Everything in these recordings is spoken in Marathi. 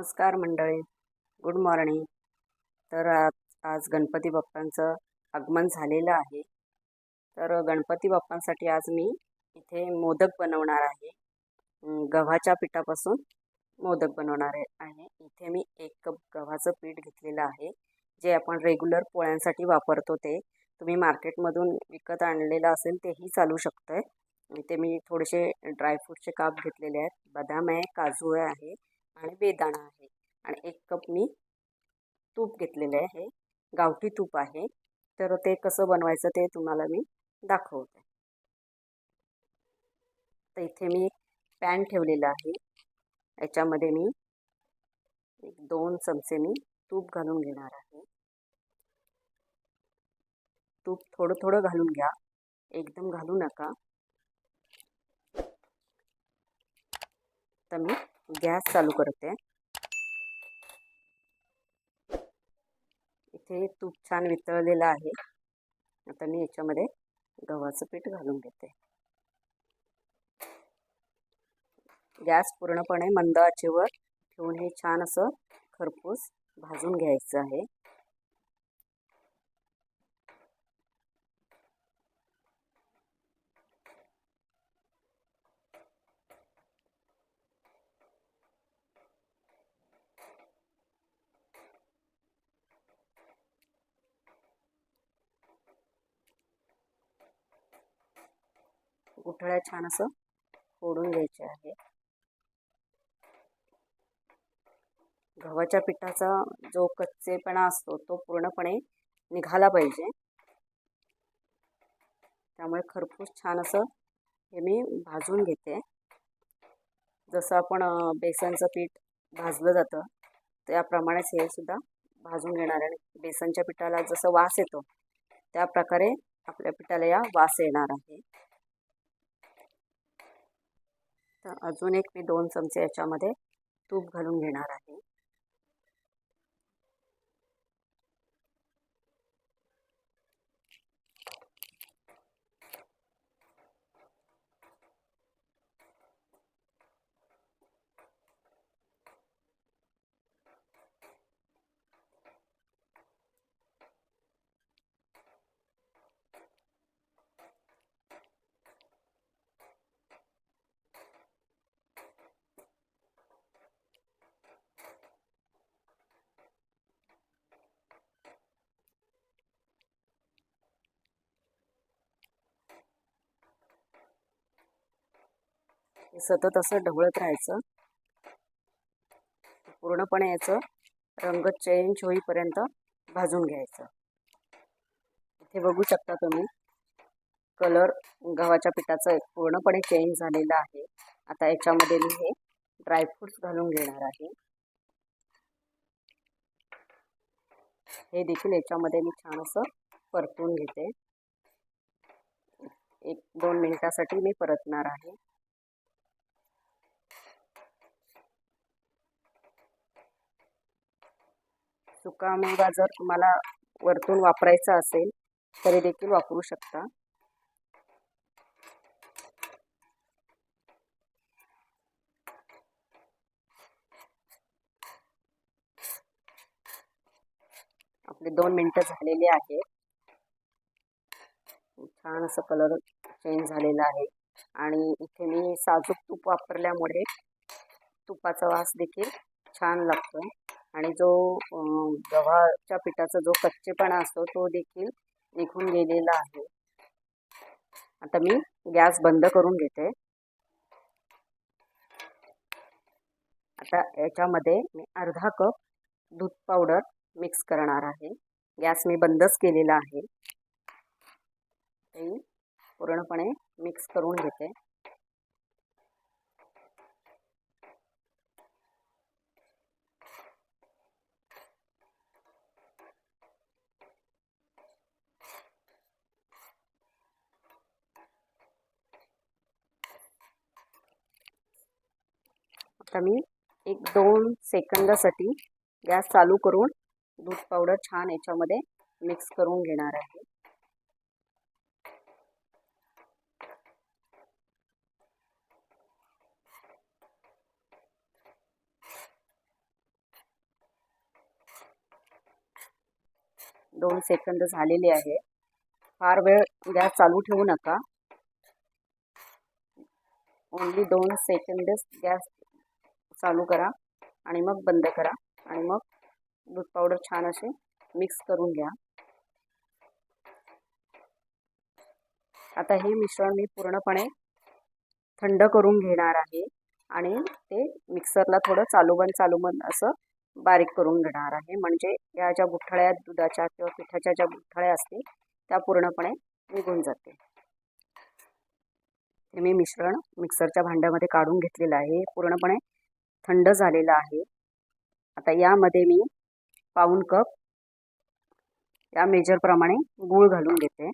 नमस्कार मंडळी. गुड मॉर्निंग तर आज आज गणपती बाप्पांचं आगमन झालेलं आहे. तर गणपती बाप्पांसाठी आज मी इथे मोदक बनवणार आहे. गव्हाच्या पिठापासून मोदक बनवणार आहे. आहे इथे मी एक कप गव्हाचं पीठ घेतलेलं आहे. जे आपण रेग्युलर पोळ्यांसाठी वापरतो ते. तुम्ही मार्केटमधून विकत आणलेलं असेल तेही चालू शकतं आहे इथे मी थोडेसे ड्रायफ्रूटचे काप घेतलेले आहेत. बदाम आहे काजू आहे आणि बेदाणा आहे. आणि एक कप मी तूप घेतलेले आहे. गावठी तूप आहे. तर ते कसं बनवायचं ते तुम्हाला मी दाखवते. तर इथे मी पॅन ठेवलेला आहे. याच्यामध्ये मी एक दोन चमचे मी तूप घालून घेणार आहे. तूप थोडं थोडं घालून घ्या. एकदम घालू नका. तर मी गॅस चालू करते. इथे तूप छान वितळलेलं आहे. आता मी याच्यामध्ये गव्हाचं पीठ घालून घेते. गॅस पूर्णपणे मंद आचेवर ठेवून हे छान असं खरपूस भाजून घ्यायचं आहे. उठळ्या छान असं फोडून घ्यायचे आहे. गव्हाच्या पिठाचा जो कच्चेपणा असतो तो पूर्णपणे निघाला पाहिजे. त्यामुळे खरपूस छान असं हे मी भाजून घेते. जसं आपण बेसनचं पीठ भाजलं जातं त्याप्रमाणेच हे सुद्धा भाजून घेणार आणि बेसनच्या पिठाला जसं वास येतो त्या प्रकारे आपल्या पिठाला या वास येणार आहे. तर अजून एक मी दोन चमचे याच्यामध्ये तूप घालून घेणार आहे. हे सतत असं ढवळत राहायचं. पूर्णपणे याचं रंग चेंज होईपर्यंत भाजून घ्यायचं. इथे बघू शकता तुम्ही कलर गव्हाच्या पिठाचं पूर्णपणे चेंज झालेलं आहे. आता याच्यामध्ये मी हे ड्रायफ्रूट्स घालून घेणार आहे. हे देखील याच्यामध्ये मी छान असं परतून घेते. एक दोन मिनिटासाठी मी परतणार आहे. सुका मुंगा जर तुम्हाला वरतून वापरायचा असेल तरी देखील वापरू शकता. आपले दोन मिनटं झालेले आहेत. छान असं कलर चेंज झालेला आहे. आणि इथे मी साजूक तूप वापरल्यामुळे तुपाचा वास देखील छान लागतो आणि जो गव्हाच्या पिठाचा जो कच्चेपणा असतो तो देखील निघून गेलेला आहे. आता मी गॅस बंद करून घेते. आता याच्यामध्ये मी अर्धा कप दूध पावडर मिक्स करणार आहे. गॅस मी बंदच केलेला आहे. ते पूर्णपणे मिक्स करून घेते. आता मी एक दोन सेकंदासाठी गॅस चालू करून दूध पावडर छान याच्यामध्ये मिक्स करून घेणार आहे. दोन सेकंद झालेले आहे. फार वेळ गॅस चालू ठेवू नका. ओनली दोन सेकंद गॅस चालू करा आणि मग बंद करा आणि मग दूध पावडर छान असे मिक्स करून घ्या. आता हे मिश्रण मी पूर्णपणे थंड करून घेणार आहे आणि ते मिक्सरला थोडं चालूबन चालूबन असं बारीक करून घेणार आहे. म्हणजे या ज्या गुठळ्या दुधाच्या किंवा पिठाच्या ज्या गुठळ्या असतील त्या पूर्णपणे निघून जाते हे मी मिश्रण मिक्सरच्या भांड्यामध्ये काढून घेतलेलं आहे. पूर्णपणे थंड झालेलं आहे. आता यामध्ये मी पाऊण कप या मेजरप्रमाणे गूळ घालून घेते.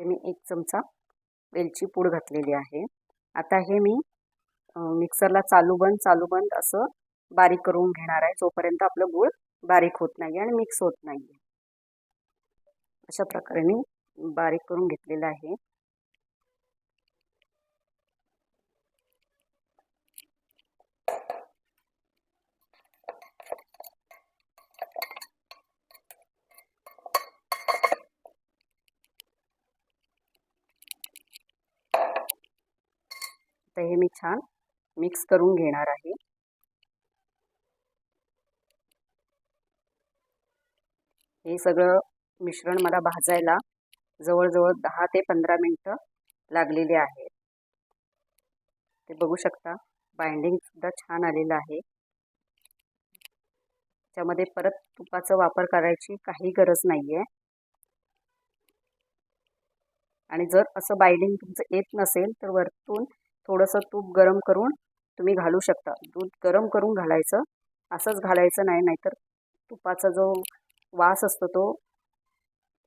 ते मी एक चमचा वेलची पूड घातलेली आहे. आता हे मी मिक्सरला चालू बंद चालू बंद असं बारीक करून घेणार आहे जोपर्यंत आपलं गूळ बारीक होत नाही आणि मिक्स होत नाही अशा प्रकारे मी बारीक करून घेतलेलं आहे. तर हे मी छान मिक्स करून घेणार आहे. हे सगळं मिश्रण मला भाजायला जवळजवळ दहा ते पंधरा मिनटं लागलेले आहेत ते बघू शकता बाइंडिंगसुद्धा छान आलेलं आहे. त्यामध्ये परत तुपाचा वापर करायची काही गरज नाही आहे आणि जर असं बाइंडिंग तुमचं येत नसेल तर वरतून थोडंसं तूप गरम करून तुम्ही घालू शकता. दूध गरम करून घालायचं असंच घालायचं नाही नाहीतर तुपाचा जो वास असतो तो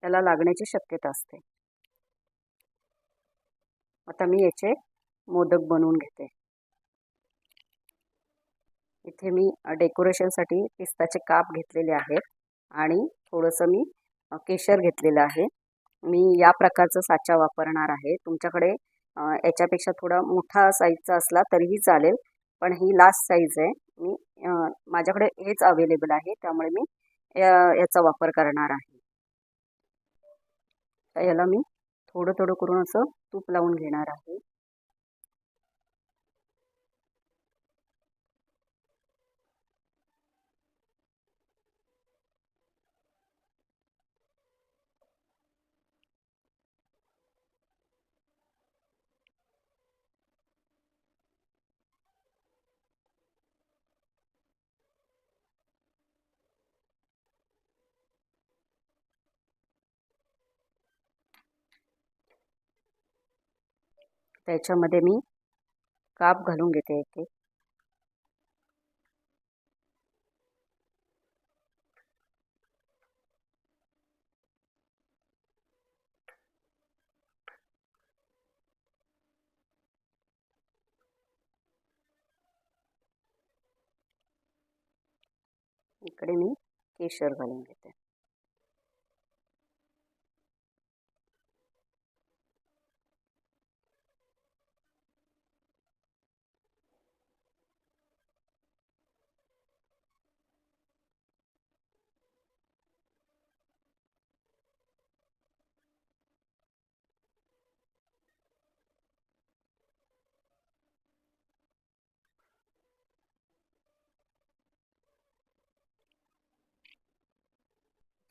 त्याला लागण्याची शक्यता असते. आता मी याचे मोदक बनवून घेते. इथे मी डेकोरेशनसाठी पिस्ताचे काप घेतलेले आहेत आणि थोडंसं मी केशर घेतलेलं आहे. मी या प्रकारचा साचा वापरणार आहे. तुमच्याकडे याच्यापेक्षा थोडा मोठा साईजचा असला तरीही चालेल पण ही लास्ट साईज आहे. मी माझ्याकडे हेच अवेलेबल आहे. त्यामुळे मी याचा वापर करणार आहे. तर याला मी थोडं थोडं करून असं तूप लावून घेणार आहे. त्याच्यामध्ये मी काप घालून घेते एक एक. इकडे मी केशर घालून घेते.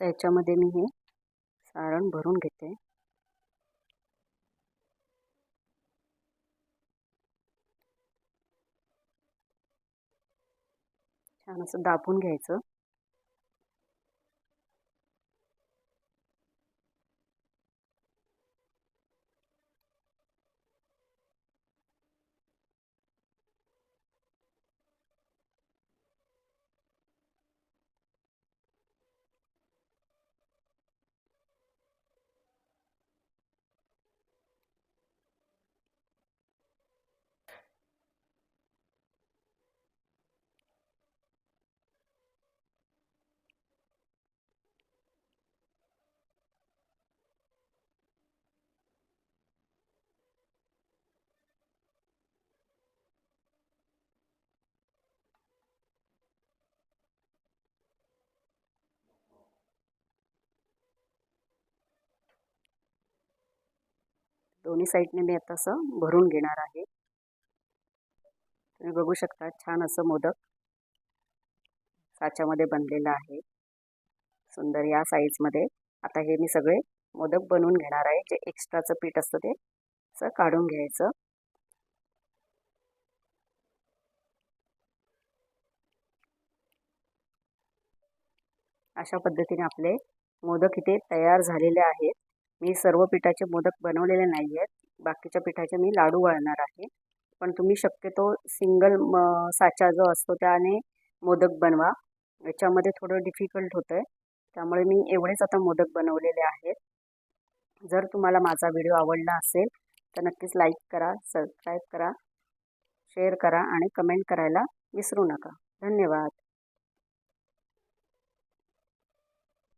त्याच्यामध्ये मी हे सारण भरून घेते. छान असं दाबून घ्यायचं. दोन्ही साईडने मी आता असं भरून घेणार आहे. तुम्ही बघू शकता छान असं मोदक साच्यामध्ये बनलेलं आहे. सुंदर या साईजमध्ये आता हे मी सगळे मोदक बनवून घेणार आहे. जे एक्स्ट्राचं पीठ असतं ते असं काढून घ्यायचं. अशा पद्धतीने आपले मोदक इथे तयार झालेले आहेत. मी सर्व पिठाचे मोदक बनवलेले नाही आहेत बाकीच्या पिठाचे मी लाडू वळणार आहे. पण तुम्ही शक्यतो सिंगल म साचा जो असतो त्याने मोदक बनवा. याच्यामध्ये थोडं डिफिकल्ट होतं आहे त्यामुळे मी एवढेच आता मोदक बनवलेले आहेत. जर तुम्हाला माझा व्हिडिओ आवडला असेल तर नक्कीच लाईक करा सबस्क्राईब करा शेअर करा आणि कमेंट करायला विसरू नका. धन्यवाद.